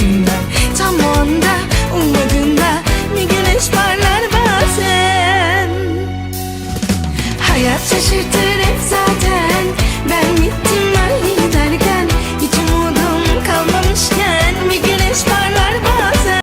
hayatımda Tam o anda ummadığında bir güneş parlar bazen. Hayat şaşırtır hep zaten.